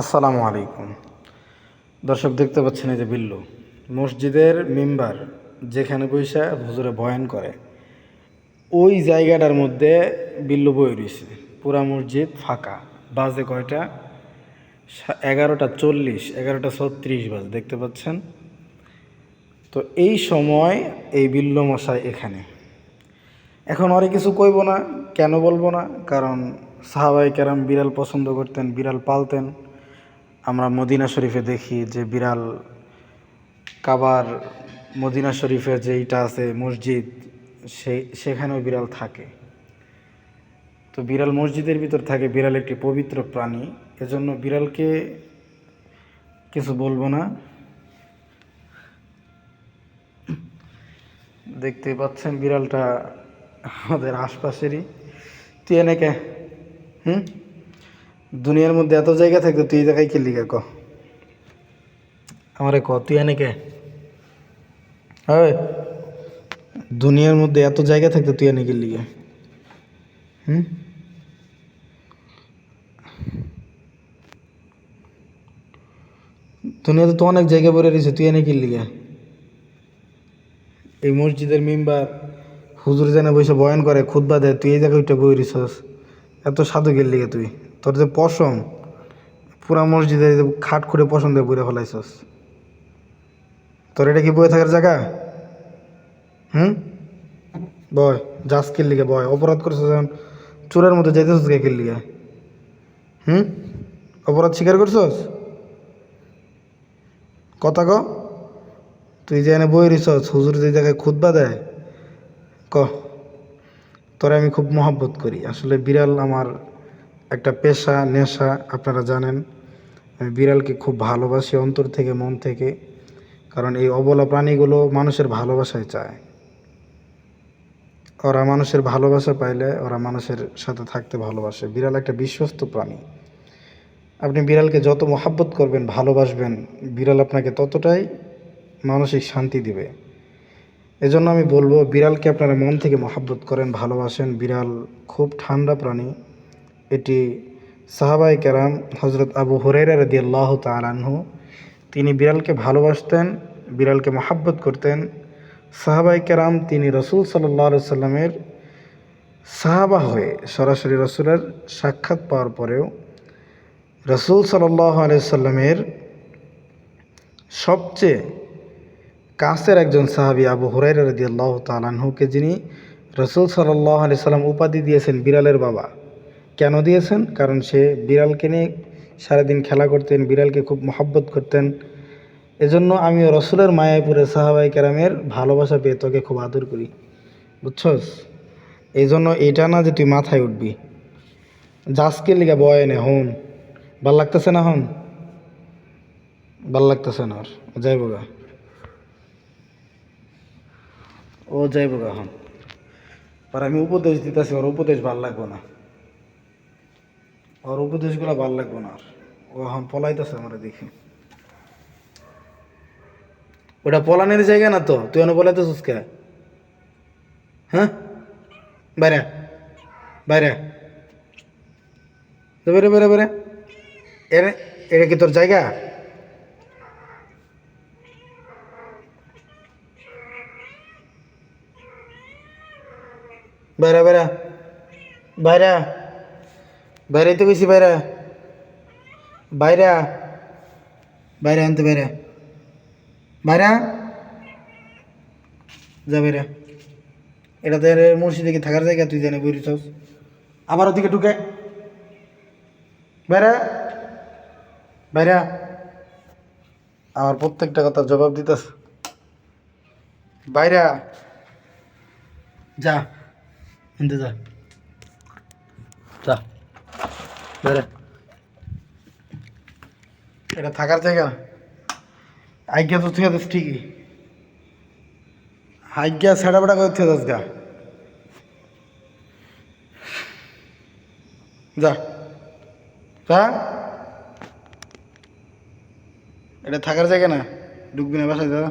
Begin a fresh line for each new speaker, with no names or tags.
আসসালামু আলাইকুম। দর্শক, দেখতে পাচ্ছেন এই যে বিল্লু। মসজিদের মেম্বার যেখানে বৈশা হুজুরে বয়ান করে, ওই জায়গাটার মধ্যে বিল্লু বই রয়েছে। পুরা মসজিদ ফাঁকা। বাজে কয়টা? এগারোটা চল্লিশ, এগারোটা ছত্রিশ বাজে, দেখতে পাচ্ছেন? তো এই সময় এই বিল্লু মশাই এখানে। এখন অনেক কিছু কইব না, কেন বলব না, কারণ সাহাবাই কেরাম বিড়াল পছন্দ করতেন, বিড়াল পালতেন। আমরা মদিনা শরীফে দেখি যে বিড়াল কাবার মদিনা শরীফে যেইটা আছে, মসজিদ সেই সেখানেও বিড়াল থাকে। তো বিড়াল মসজিদের ভিতর থাকে, বিড়াল একটি পবিত্র প্রাণী। এজন্য বিড়ালকে কিছু বলব না। দেখতে পাচ্ছেন বিড়ালটা আমাদের আশপাশেরই। তুই এনে কে? হুম? দুনিয়ার মধ্যে এত জায়গা থাকতো তুই জায়গায় কে ক? আমারে ক, তুই এনে কে? দুনিয়ার মধ্যে এত জায়গা থাকতো তুই এনে কে হুম? দুনিয়াতে তো অনেক জায়গা পড়ে রয়েছে, তুই এনে কে এই মসজিদের মেম্বার হুজুর জানে বসে বয়ান করে খুদবা দেয়, তুই এই জায়গায় ওইটা বই রিসস। এত সাধু গেলি গে তুই। তোর যে পশম, পুরা মসজিদে খাট করে পশম দিয়ে বইরে ফেলাইছস। তোর এটা কি বয়ে থাকার জায়গা? হুম? বয়, যাস কিনলি গে বয়। অপরাধ করছিস এখন। চোরের মধ্যে যাইতেছিস গে কিনলি গে হুম? অপরাধ স্বীকার করছস? কথা ক। তুই যে এনে বই রিসস হুজুর যে জায়গায় খুদবা দেয়, ক। তোরে আমি খুব মহব্বত করি। আসলে বিড়াল আমার একটা পেশা, নেশা আপনারা জানেন। বিড়ালকে খুব ভালোবাসি অন্তর থেকে, মন থেকে। কারণ এই অবলা প্রাণীগুলো মানুষের ভালোবাসায় চায়। ওরা মানুষের ভালোবাসা পাইলে ওরা মানুষের সাথে থাকতে ভালোবাসে। বিড়াল একটা বিশ্বস্ত প্রাণী। আপনি বিড়ালকে যত মহাব্বত করবেন, ভালোবাসবেন, বিড়াল আপনাকে ততটাই মানসিক শান্তি দিবে। এজন্য আমি বলব, বিড়ালকে আপনারা মন থেকে মহাব্বত করেন, ভালোবাসেন। বিড়াল খুব ঠান্ডা প্রাণী। এটি সাহাবাই কেরাম হজরত আবু হুরাইরা রদি আল্লাহ তালানহু তিনি বিড়ালকে ভালোবাসতেন বিড়ালকে মহাব্বত করতেন। সাহাবাই কেরাম তিনি রসুল সাল্লাহ সাল্লামের সাহাবা হয়ে সরাসরি রসুলের সাক্ষাৎ পাওয়ার পরেও রসুল সাল্লাহ আলাইসাল্লামের সবচেয়ে কাছের একজন সাহাবী আবু হুরাই রদি আল্লাহ তালাহুকে যিনি রসুল সাল্লাহ সাল্লাম উপাধি দিয়েছেন বিড়ালের বাবা কেন দিয়েছেন? কারণ সে বিড়ালকে নিয়ে সারাদিন খেলা করতেন, বিড়ালকে খুব মহব্বত করতেন। এজন্য আমিও রসুলের মায়ায় পড়ে সাহাবাই কেরামের ভালোবাসা পেয়ে তোকে খুব আদর করি। বুঝছস? এই জন্য এটা না যে তুই মাথায় উঠবি। জাসকে লিগা বয় নে, হন। ভালো লাগতেছে না, হন? ভালো লাগতেছে না আর। যাইব গা ও যাইব গা হন। আর আমি উপদেশ দিতেছি, ওর উপদেশ ভালো লাগবো না। ওর উপদেশগুলো ভালো লাগবো না আর। ও এখন পলাইতেছে আমরা দেখি। ওটা পলানের জায়গা না তো? তুই এনে পলাইতেছিস কে? হ্যাঁ? বাইরে বাইরে বেরে বেরে বেরে এর, এটা কি তোর জায়গা? বাইরে বাইরে বাইরে বাইরে তো গেছি বাইরে। বাইরে। বাইরে আনতে বাইরে। বাইরে। যা বাইরে। এটা তো মসজিদে কি থাকার জায়গা, তুই জানে রিচাস আবার ওদিকে ঢুকে। বাইরে। বাইরে। আমার প্রত্যেকটা কথা জবাব দিতেছ। বাইরে। যা। যা। এটা থাকার জায়গা? আজ্ঞা তো আছিস ঠিকই। আজ্ঞা ছেড়া বেড়া করে গা। যা। যা। এটা থাকার জায়গা না? ঢুকবি না বাসায়, যা।